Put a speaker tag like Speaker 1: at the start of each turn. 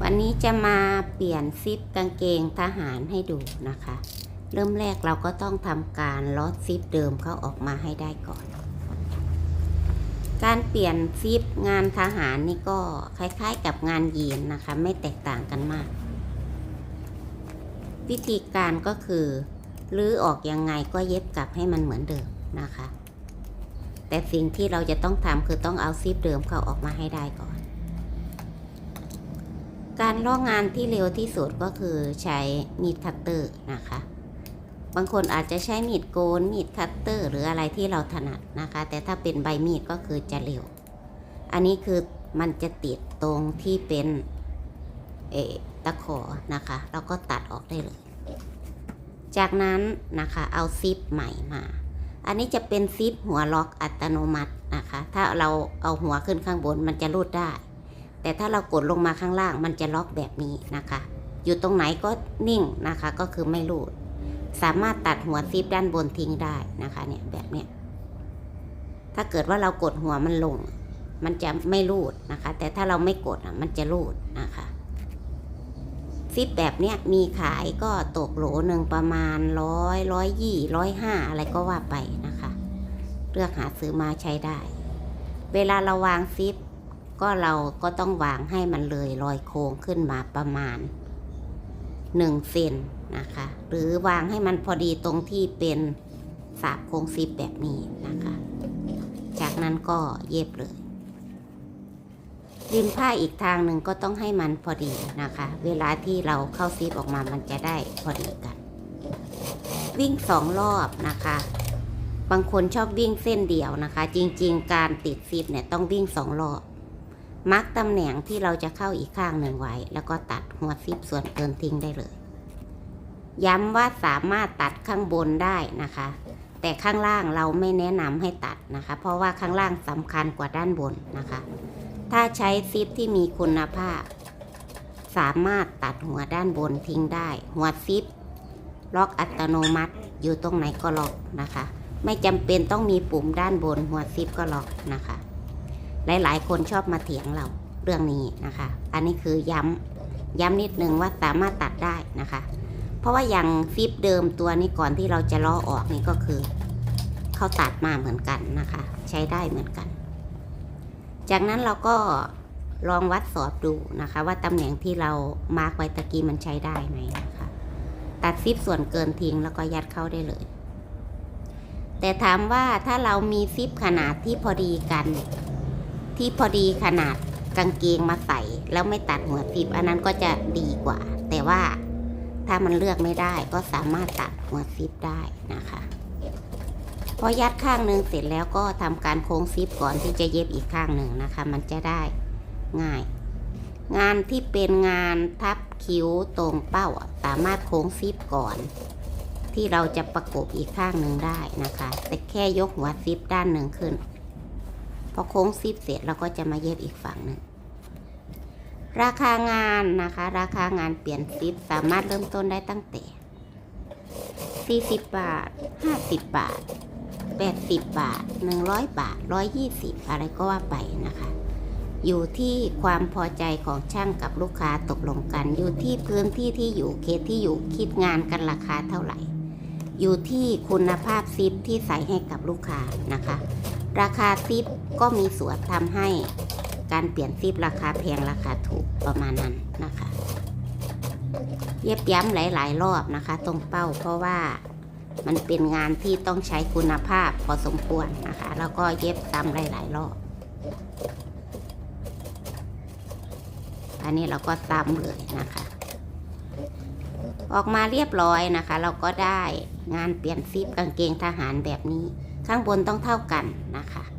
Speaker 1: วันนี้จะมาเปลี่ยนซิปกางเกงทหารให้ดูนะคะ เริ่มแรกเราก็ต้องทำการลดซิปเดิมเข้าออกมาให้ได้ก่อน การเปลี่ยนซิปงานทหารนี่ก็คล้ายๆกับงานยีนนะคะ ไม่แตกต่างกันมาก วิธีการก็คือรื้อออกยังไงก็เย็บกลับให้มันเหมือนเดิมนะคะ แต่สิ่งที่เราจะต้องทำคือต้องเอาซิปเดิมเข้าออกมาให้ได้ก่อน การลอกงานที่เร็วที่สุดก็คือใช้มีดคัตเตอร์นะคะ บางคนอาจจะใช้มีดโกนมีดคัตเตอร์หรืออะไรที่เราถนัดนะคะ แต่ถ้าเป็นใบมีดก็คือจะเร็ว อันนี้คือมันจะติดตรงที่เป็นเออตะขอนะคะเราก็ตัดออกได้เลย จากนั้นนะคะเอาซิปใหม่มา อันนี้จะเป็นซิปหัวล็อกอัตโนมัตินะคะ ถ้าเราเอาหัวขึ้นข้างบนมันจะรูดได้ แต่ถ้าเรากดลงมาข้างล่างมันจะล็อกแบบนี้นะคะ อยู่ตรงไหนก็นิ่งนะคะก็คือไม่รูด สามารถตัดหัวซิปด้านบนทิ้งได้นะคะเนี่ยแบบเนี้ยถ้าเกิดว่าเรากดหัวมันลง มันจะไม่รูดนะคะ แต่ถ้าเราไม่กดอะมันจะรูดนะคะซิปแบบเนี้ยมีขายก็ตกโหลหนึ่งประมาณร้อยร้อยยี่ร้อยห้าอะไรก็ว่าไปนะคะ เลือกหาซื้อมาใช้ได้ เวลาเราวางซิป ก็เราก็ต้องวางให้มันเลยรอยโค้งขึ้นมาประมาณ1เซนนะคะ หรือวางให้มันพอดีตรงที่เป็นสาบโค้งซิปแบบนี้นะคะ จากนั้นก็เย็บเลยริมผ้าอีกทางหนึ่งก็ต้องให้มันพอดีนะคะ เวลาที่เราเข้าซิปออกมามันจะได้พอดีกัน วิ่งสองรอบนะคะ บางคนชอบวิ่งเส้นเดียวนะคะ จริง ๆ การติดซิปเนี่ยต้องวิ่งสองรอบ มาร์กตำแหน่งที่เราจะเข้าอีกข้างหนึ่งไว้ แล้วก็ตัดหัวซิปส่วนเกินทิ้งได้เลย ย้ำว่าสามารถตัดข้างบนได้นะคะ แต่ข้างล่างเราไม่แนะนำให้ตัดนะคะ เพราะว่าข้างล่างสำคัญกว่าด้านบนนะคะ ถ้าใช้ซิปที่มีคุณภาพ สามารถตัดหัวด้านบนทิ้งได้ หัวซิปล็อกอัตโนมัติอยู่ตรงไหนก็ล็อกนะคะ ไม่จำเป็นต้องมีปุ่มด้านบนหัวซิปก็ล็อกนะคะ หลาย ๆ คนชอบมาเถียงเราเรื่องนี้นะคะ อันนี้คือย้ำย้ำนิดนึงว่าสามารถตัดได้นะคะ เพราะว่าอย่างซิปเดิมตัวนี้ก่อนที่เราจะล้อออกนี่ก็คือเขาตัดมาเหมือนกันนะคะ ใช้ได้เหมือนกัน จากนั้นเราก็ลองวัดสอบดูนะคะ ว่าตำแหน่งที่เรามาร์กไว้ตะกี้มันใช้ได้ไหมนะคะ ตัดซิปส่วนเกินทิ้งแล้วก็ยัดเข้าได้เลย แต่ถามว่าถ้าเรามีซิปขนาดที่พอดีกัน ที่พอดีขนาดกางเกงมาใส่ แล้วไม่ตัดหัวซิปอันนั้นก็จะดีกว่า แต่ว่าถ้ามันเลือกไม่ได้ก็สามารถตัดหัวซิปได้นะคะพอยัดข้างหนึ่งเสร็จแล้วก็ทำการโค้งซิปก่อนที่จะเย็บอีกข้างหนึ่งนะคะ มันจะได้ง่าย งานที่เป็นงานทับคิ้วตรงเป้าสามารถโค้งซิปก่อน ที่เราจะประกบอีกข้างหนึ่งได้นะคะ แต่แค่ยกหัวซิปด้านหนึ่งขึ้น พอโค้งซิปเสร็จเราก็จะมาเย็บอีกฝั่งหนึ่งราคางานนะคะ ราคางานเปลี่ยนซิปสามารถเริ่มต้นได้ตั้งแต่ 40 บาท 50 บาท 80 บาท 100 บาท 120 อะไรก็ว่าไปนะคะ อยู่ที่ความพอใจของช่างกับลูกค้าตกลงกัน อยู่ที่พื้นที่ที่อยู่เขตที่อยู่คิดงานกันราคาเท่าไหร่ อยู่ที่คุณภาพซิปที่ใส่ให้กับลูกค้านะคะ ราคาซิปก็มีส่วนทำให้การเปลี่ยนซิปราคาแพงราคาถูกประมาณนั้นนะคะ เย็บย้ำหลาย ๆ รอบนะคะ ตรงเป้าเพราะว่ามันเป็นงานที่ต้องใช้คุณภาพพอสมควรนะคะ แล้วก็เย็บซ้ำหลาย ๆ รอบ อันนี้เราก็ซ้ำเลยนะคะ ออกมาเรียบร้อยนะคะ เราก็ได้งานเปลี่ยนซิปกางเกงทหารแบบนี้ ข้างบนต้องเท่ากันนะคะ